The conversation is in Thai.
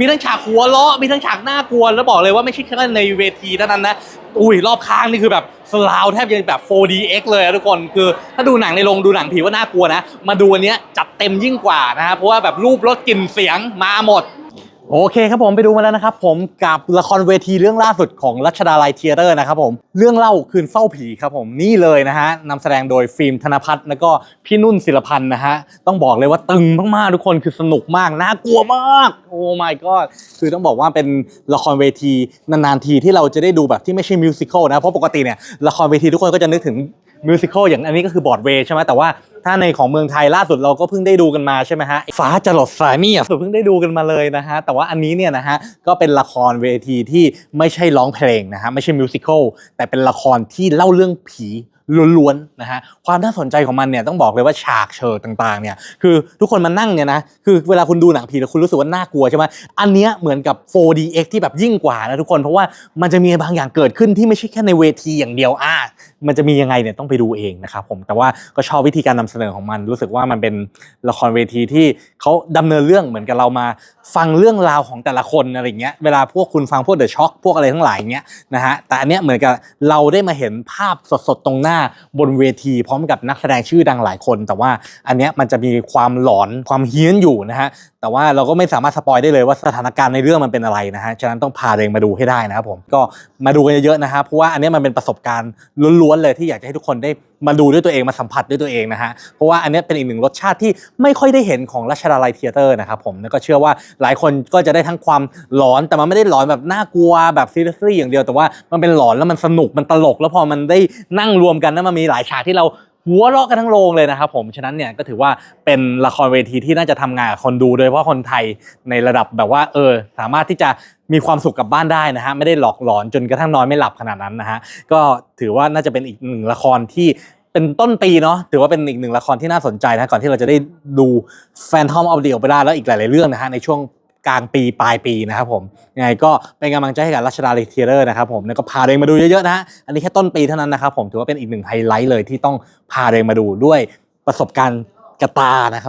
มีทั้งฉากหัวเราะมีทั้งฉากน่ากลัวแล้วบอกเลยว่าไม่ใช่แค่ในเวทีเท่านั้นนะอุ้ยรอบข้างนี่คือแบบสลาวแทบจะแบบ 4DX เลยทุกคนคือถ้าดูหนังในโรงดูหนังผีว่าน่ากลัวนะ มาดูอันเนี้ยจัดเต็มยิ่งกว่านะฮะเพราะว่าแบบรูปรสกลิ่นเสียงมาหมด โอเคครับผมไปดูมาแล้วนะครับผมกับละครเวทีเรื่องล่าสุดของรัชดาลัยเทียเตอร์นะครับผมเรื่องเล่าคืนเฝ้าผีครับผมนี่เลยนะฮะนำแสดงโดยฟิล์มธนพัฒน์แล้วก็พี่นุ่นศิลพันธ์นะฮะต้องบอกเลยว่าตึงมากๆทุกคนคือสนุกมากน่ากลัวมากโอ้ my god คือต้องบอกว่าเป็นละครเวทีนานๆทีที่เราจะได้ดูแบบที่ไม่ใช่มิวสิควลนะเพราะปกติเนี่ยละครเวทีทุกคนก็จะนึกถึงมิวสิควลอย่างอันนี้ก็คือบอร์ดเวย์ใช่ไหมแต่ว่า ถ้าในของเมืองไทยล่าสุดเราก็เพิ่งได้ดูกันมาใช่ไหมฮะฟ้าจรดสายเนี่ยเพิ่งได้ดูกันมาเลยนะฮะแต่ว่าอันนี้เนี่ยนะฮะก็เป็นละครเวทีที่ไม่ใช่ร้องเพลงนะฮะไม่ใช่มิวสิควลแต่เป็นละครที่เล่าเรื่องผีล้วนๆนะฮะความน่าสนใจของมันเนี่ยต้องบอกเลยว่าฉากเชิดต่างๆเนี่ยคือทุกคนมานั่งเนี่ยนะคือเวลาคุณดูหนังผีแล้วคุณรู้สึกว่าน่ากลัวใช่ไหมอันเนี้ยเหมือนกับ 4DX ที่แบบยิ่งกว่านะทุกคนเพราะว่ามันจะมีบางอย่างเกิดขึ้นที่ไม่ใช่แค่ในเวทีอย่างเดียวอะ มันจะมียังไงเนี่ยต้องไปดูเองนะครับผมแต่ว่าก็ชอบวิธีการนำเสนอของมัน รู้สึกว่ามันเป็นละครเวทีที่เขาดำเนินเรื่องเหมือนกับเรามาฟังเรื่องราวของแต่ละคนอะไรเงี้ยเวลาพวกคุณฟังพวกเดอะช็อคพวกอะไรทั้งหลายเงี้ยนะฮะแต่อันเนี้ยเหมือนกับเราได้มาเห็นภาพสดๆตรงหน้าบนเวทีพร้อมกับนักแสดงชื่อดังหลายคน แต่ว่าอันเนี้ยมันจะมีความหลอนความเฮี้ยนอยู่นะฮะแต่ว่าเราก็ไม่สามารถสปอยได้เลยว่าสถานการณ์ในเรื่องมันเป็นอะไรนะฮะฉะนั้นต้องพาเองมาดูให้ได้นะครับผมก็มาดูกันเยอะๆนะฮะเพราะว่าอันเนี้ยมันเป็นประสบการณ์ล้วนๆเลยที่อยากจะให้ทุกคนได้มาดูด้วยตัวเองมาสัมผัสด้วยตัวเองนะฮะเพราะว่าอันนี้เป็นอีกหนึ่งรสชาติที่ไม่ค่อยได้เห็นของรัชดาลัยเทยเตอร์นะครับผมแล้วก็เชื่อว่าหลายคนก็จะได้ทั้งความหลอนแต่มันไม่ได้หลอนแบบน่ากลัวแบบซีรียสอย่างเดียวแต่ว่ามันเป็นหลอนแล้วมันสนุกมันตลก แล้วพอมันได้นั่งรวมกันแล้วมันมีหลายฉากที่เราหัวเราะกันทั้งโรงเลยนะครับผมฉะนั้นเนี่ยก็ถือว่าเป็นละครเวทีที่น่าจะทำงานกับคนดูโดยเฉพาะคนไทยในระดับแบบว่าเออสามารถที่จะ มีความสุขกับบ้านได้นะฮะไม่ได้หลอกหลอนจนกระทั่งนอนไม่หลับขนาดนั้นนะฮะก็ถือว่าน่าจะเป็นอีกหนึ่งละครที่เป็นต้นปีเนาะถือว่าเป็นอีกหนึ่งละครที่น่าสนใจนะก่อนที่เราจะได้ดู Phantom of the Opera แล้วอีกหลาย ๆ เรื่องนะฮะในช่วงกลางปีปลายปีนะครับผมยังไงก็เป็นกำลังใจให้กับรัชดาเลเทียเตอร์นะครับผมแล้วก็พาเองมาดูเยอะ ๆ นะฮะอันนี้แค่ต้นปีเท่านั้นนะครับผมถือว่าเป็นอีกหนึ่งไฮไลท์เลยที่ต้องพาเองมาดูด้วยประสบการณ์กระตานะครับ